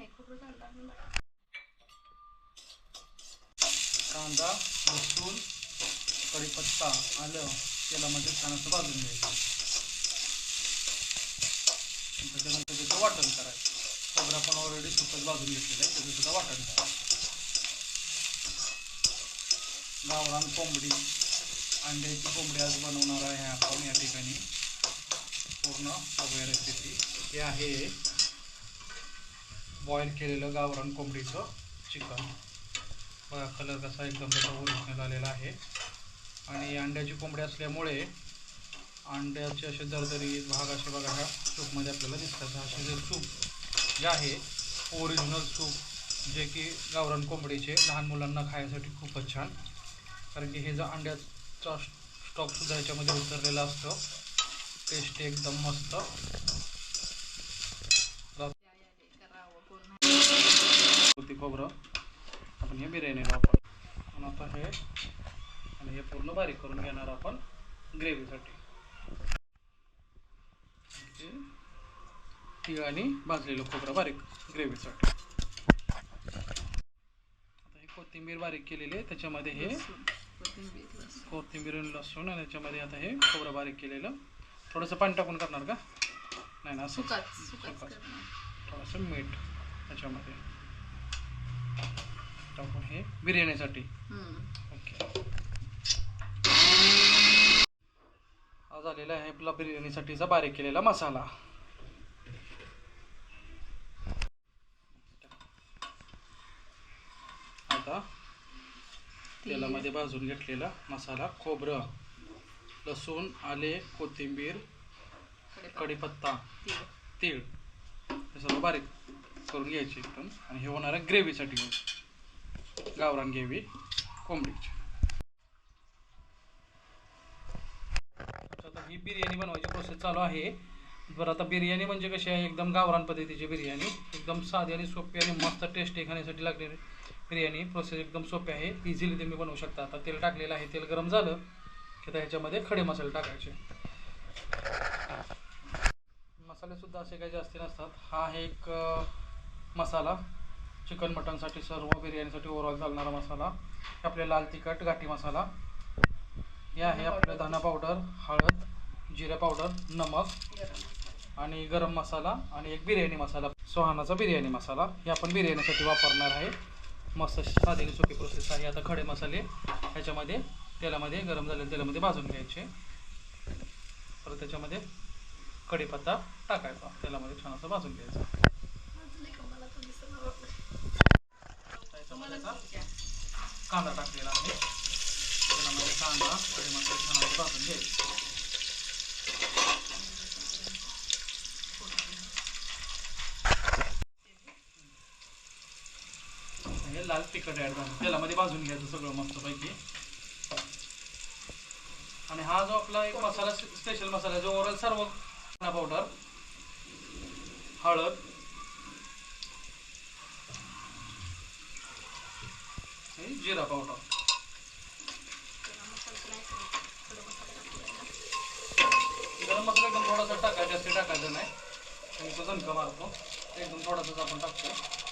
नाही खोबरं घालणार कांदा लसूण कढीपत्ता आलं तेलामध्ये म्हणजे छान असं भाजून घ्यायचं. त्याच्यानंतर त्याचं वाटण करायचं. खोबरं आपण ऑलरेडी सुकत भाजून घेतलेलं आहे त्याचं सुद्धा वाटण करायचं गावरान कोंबडी अंड्याची कोंबडी आज बनवणार आहे आपण या ठिकाणी. पूर्ण बघूया रेसिपी हे आहे बॉईल केलेलं गावरान कोंबडीचं चिकन बघा कलर कसा एकदम त्याचा ओरिजिनल आलेला आहे. आणि अंड्याची कोंबडी असल्यामुळे अंड्याचे असे दरदरी भाग असे बघा ह्या सूपमध्ये आपल्याला दिसतात. असे जे सूप जे आहे ओरिजिनल सूप जे की गावरान कोंबडीचे लहान मुलांना खाण्यासाठी खूपच छान. कारण की हे जो अंड्याचा स्टॉकसुद्धा ह्याच्यामध्ये उतरलेला असतो. टेस्ट एकदम मस्त. होती खोबरं. आपण हे बिर्याणीला वापर आणि आता हे आणि हे पूर्ण बारीक करून घेणार आपण ग्रेव्हीसाठी. तीळ आणि भाजलेलं खोबरं बारीक ग्रेव्हीसाठी. आता हे कोथिंबीर बारीक केलेली आहे. त्याच्यामध्ये हे कोथिंबीर लसूण. आणि लसूण आणि त्याच्यामध्ये आता हे खोबरं बारीक केलेलं. थोडंसं पाणी टाकून करणार का? नाही ना असं? थोडंसं मीठ त्याच्यामध्ये. टाकून हे बिर्याणीसाठी. ओके. हा झालेला आहे आपला बिर्याणीसाठीचा बारीक केलेला मसाला. आता तेलामध्ये भाजून घेतलेला मसाला खोबरं लसूण आले कोथिंबीर कढीपत्ता. तीळ. हे सर्व बारीक करून घ्यायचे एकदम. आणि हे होणार आहे ग्रेव्हीसाठी. गावरान घ्यावी कोंबडीची आता ही बिर्याणी बनवायची प्रोसेस चालू आहे. बरं आता बिर्याणी म्हणजे कशी आहे? एकदम गावरान पद्धतीची बिर्याणी. एकदम साधी आणि सोपी आणि मस्त टेस्टी खाण्यासाठी लागलेली बिर्याणी. प्रोसेस एकदम सोपी आहे. इझिली तुम्ही बनवू शकता. आता तेल टाकलेलं आहे. तेल गरम झालं की आता ह्याच्यामध्ये खडे मसाले टाकायचे. मसालेसुद्धा असे काही जास्ती नसतात. हा एक मसाला. चिकन मटनसाठी सर्व बिर्याणीसाठी ओव्हरऑल चालणारा मसाला आपले लाल तिखट गाठी मसाला. हे आहे आपलं धना पावडर हळद जिरा पावडर नमक आणि गरम मसाला आणि एक बिर्याणी मसाला. सोहानाचा बिर्याणी मसाला. हे आपण बिर्याणीसाठी वापरणार आहे. मस्त साधेली सोपी प्रोसेस आहे. आता खडे मसाले ह्याच्यामध्ये तेलामध्ये गरम झालेल्या तेलामध्ये भाजून घ्यायचे. परत त्याच्यामध्ये कढीपत्ता टाकायचा. तेलामध्ये छान असं भाजून घ्यायचं भाजले का मला तर दिसत नव्हतं. त्याच्यामध्ये तुम्हाला आता द्या. कांदा टाकलेला आहे तेलामध्ये कांदा कढी मसाला छान असं भाजून घ्यायचं हे लाल तिखट ॲड झालं. तेलामध्ये भाजून घ्यायचं सगळं मस्तपैकी. आणि हा जो आपला एक मसाला स्पेशल मसाला जो ओरल सर्व पावडर हळद हे जिरा पावडर गरम मसाला एकदम थोडासा टाकायचा जास्त टाकायचं नाही. आणि तो झणका मारतो. एकदम थोडासाच आपण टाकतो.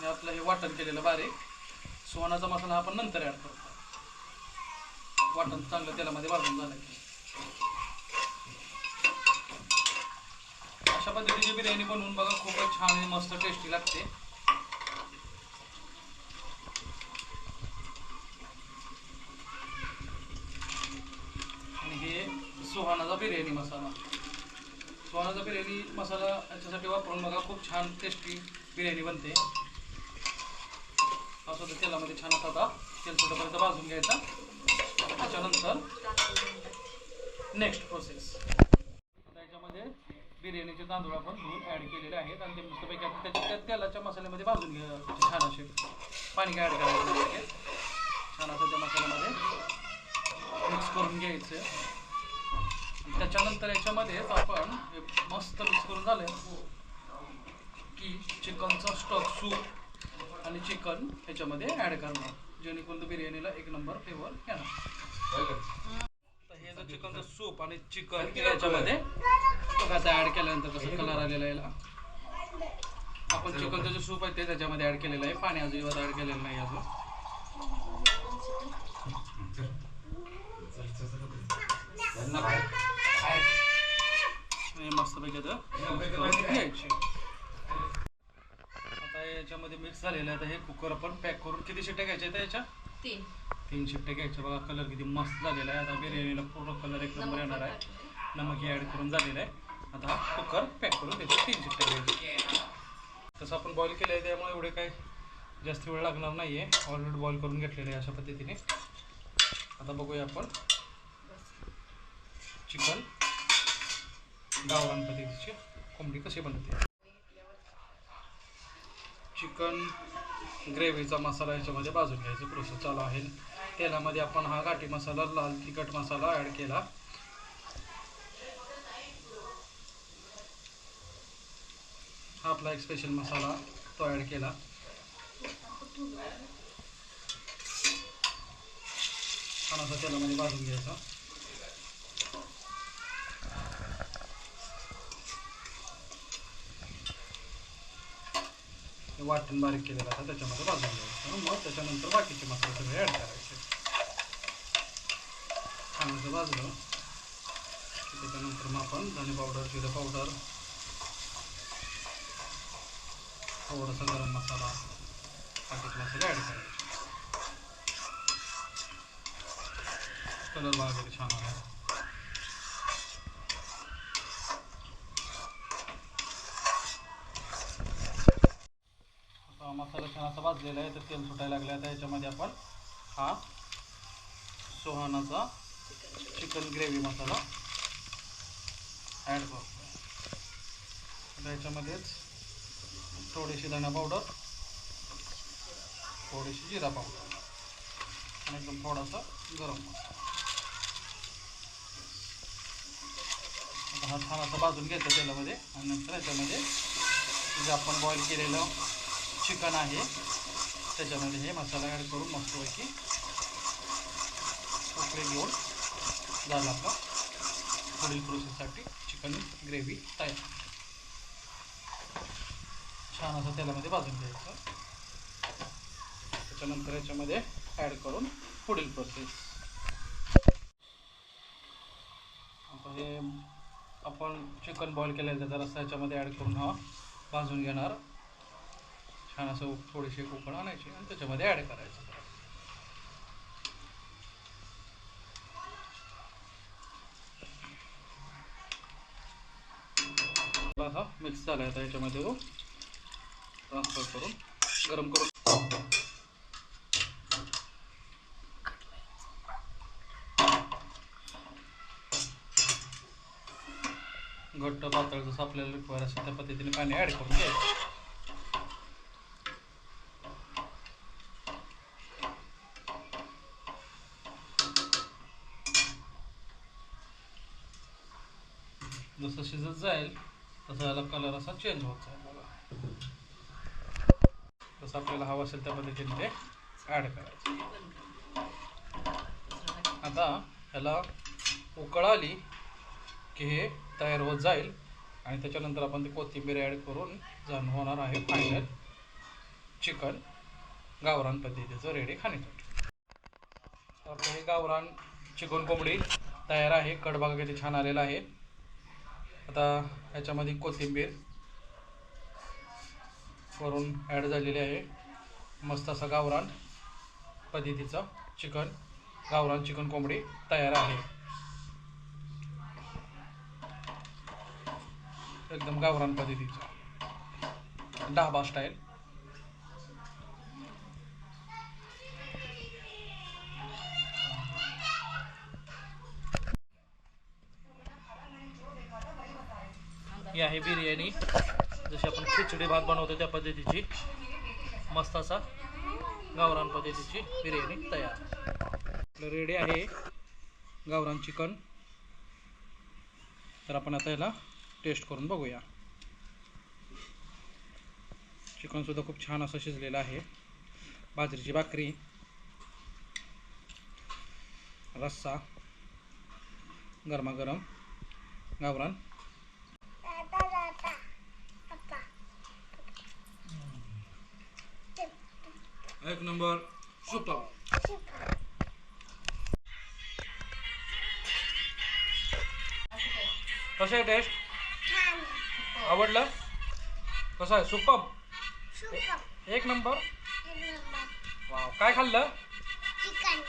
आणि आपलं हे वाटण केलेलं बारीक. सुहानाचा मसाला आपण नंतर ॲड करतो. वाटण चांगलं तेलामध्ये भाजून झालं की. अशा पद्धतीची बिर्याणी बनवून बघा खूपच छान आणि मस्त टेस्टी लागते. आणि हे सुहानाचा बिर्याणी मसाला. सुहानाचा बिर्याणी मसाला याच्यासाठी वापरून बघा खूप छान टेस्टी बिर्याणी बनते. असं तेलामध्ये छान असं आता तेल सुटेपर्यंत भाजून घ्यायचा? त्याच्यानंतर नेक्स्ट प्रोसेस त्याच्यामध्ये बिर्याणीचे तांदूळ आपण धुवून ॲड केलेले आहेत. आणि ते मस्तपैकी आपण त्याच्या त्या तेलाच्या मसाल्यामध्ये भाजून घ्या. छान असे पाणी काय ॲड करायचं नाही. छान असं त्या मसाल्यामध्ये मिक्स करून घ्यायचं. त्याच्यानंतर याच्यामध्येच आपण मस्त मिक्स करून झालं की चिकनचा स्टॉक सूप आणि चिकन ह्याच्यामध्ये ॲड करणार. जेणेकरून बिर्याणीला एक नंबर फ्लेवर येणार तर हे जो चिकनचं सूप आणि चिकन याच्यामध्ये आता ॲड केल्यानंतर कसं कलर आलेला आहे याला. आपण चिकनचं जे सूप आहे ते त्याच्यामध्ये ॲड केलेलं आहे. पाणी अजिबात ॲड केलेलं नाही अजून. घ्यायचे आता याच्यामध्ये मिक्स झालेलं आहे. आता हे कुकर आपण पॅक करून किती शिट्ट्या घ्यायच्या आहेत याच्या? तीन. तीन शिट्ट्या घ्यायच्या. बघा कलर किती मस्त झालेला आहे. आता बिर्याणीला पूर्ण कलर एक नंबर येणार आहे. नमक ॲड करून झालेलं आहे. आता हा कुकर पॅक करून त्याच्यात तीन शिट्ट्या घ्यायच्या. तसं आपण बॉईल केलं आहे त्यामुळे एवढे काही जास्त वेळ लागणार नाही आहे ऑलरेडी बॉईल करून घेतलेलं आहे अशा पद्धतीने. आता बघूया आपण चिकन गावरान पद्धतीची कोंबडी कशी बनते. चिकन ग्रेव्हीचा मसाला याच्यामध्ये भाजून घ्यायचं. प्रोसेस चालू आहे. तेलामध्ये आपण हा घाटी मसाला लाल तिखट मसाला ॲड केला. हा आपला एक स्पेशल मसाला तो ॲड केला. आणि असा तेलामध्ये भाजून घ्यायचा. वाटण बारीक केलेलं आता त्याच्यामध्ये भाजून घ्यायचं आणि मग त्याच्यानंतर बाकीचे मसाले सगळे ॲड करायचे छान असं भाजलं की त्याच्यानंतर मग आपण धने पावडर जिरं पावडर थोडासा गरम मसाला बाकीचे मसाले ॲड करायचे कलर वगैरे छान आला आता छान भाजलेला आहे तर तेल सुटायला लागलं आहे त्याच्यामध्ये आपण हा सोहनाचा चिकन ग्रेव्ही मसाला ॲड करतो त्याच्यामध्येच थोडीशी धणा पावडर थोडीशी जिरा पावडर आणि एकदम थोडासा गरम मसाला. हा छान भाजून घ्यायचा तेलामध्ये आणि नंतर याच्यामध्ये जे आपण बॉईल केलेलं चिकन आहे. त्याच्यामध्ये हे मसाला ॲड करून मस्तपैकी उकळी घेऊन झाला आपला पुढील प्रोसेससाठी चिकन ग्रेव्ही तयार. छान असं तेलामध्ये भाजून घ्यायचं. त्याच्यानंतर याच्यामध्ये ॲड करून पुढील प्रोसेस. आता हे आपण चिकन बॉईल केलेलं त्याचा रस्सा याच्यामध्ये ॲड करून हा भाजून घेणार. छान असं थोडीशी कोकण आणायची आणि त्याच्यामध्ये ॲड करायचं. हा मिक्स झाला आता याच्यामध्ये हो. तो ट्रान्सफर करून गरम करून. घट्ट पातळ जसं आपल्याला रिक्वायर असेल त्या पद्धतीने पाणी ॲड करून घ्यायचं. जसं शिजत जाईल तसं याला कलर असा चेंज होत जाईल बघा. जसं आपल्याला हवं असेल त्या पद्धतीने ते ॲड करायचं. आता ह्याला उकळ आली की हे तयार होत जाईल आणि त्याच्यानंतर आपण ते कोथिंबीर ॲड करून जाण होणार आहे फायनल चिकन गावरान पद्धतीचं रेडी खाण्यासाठी. तर आपलं हे गावरान चिकन कोंबडी तयार आहे कडभाग किती छान आलेला आहे. आता ह्याच्यामध्ये कोथिंबीर वरून ॲड झालेली आहे. मस्त असा गावरान पद्धतीचं चिकन गावरान चिकन कोंबडी तयार आहे. एकदम गावरान पद्धतीचं. डाबा स्टाईल ही आहे बिर्याणी. जशी आपण खिचडी भात बनवतो त्या पद्धतीची. मस्त असा गावरान पद्धतीची बिर्याणी तयार. आपलं रेडी आहे गावरान चिकन. तर आपण आता याला टेस्ट करून बघूया. चिकनसुद्धा खूप छान असं शिजलेलं आहे. बाजरीची भाकरी. रस्सा. गरमागरम. गावरान. एक नंबर. सुपर. कसं आहे टेस्ट आवडलं? कसं आहे? सुपर. एक नंबर. वाव. काय खाल्लं? चिकन.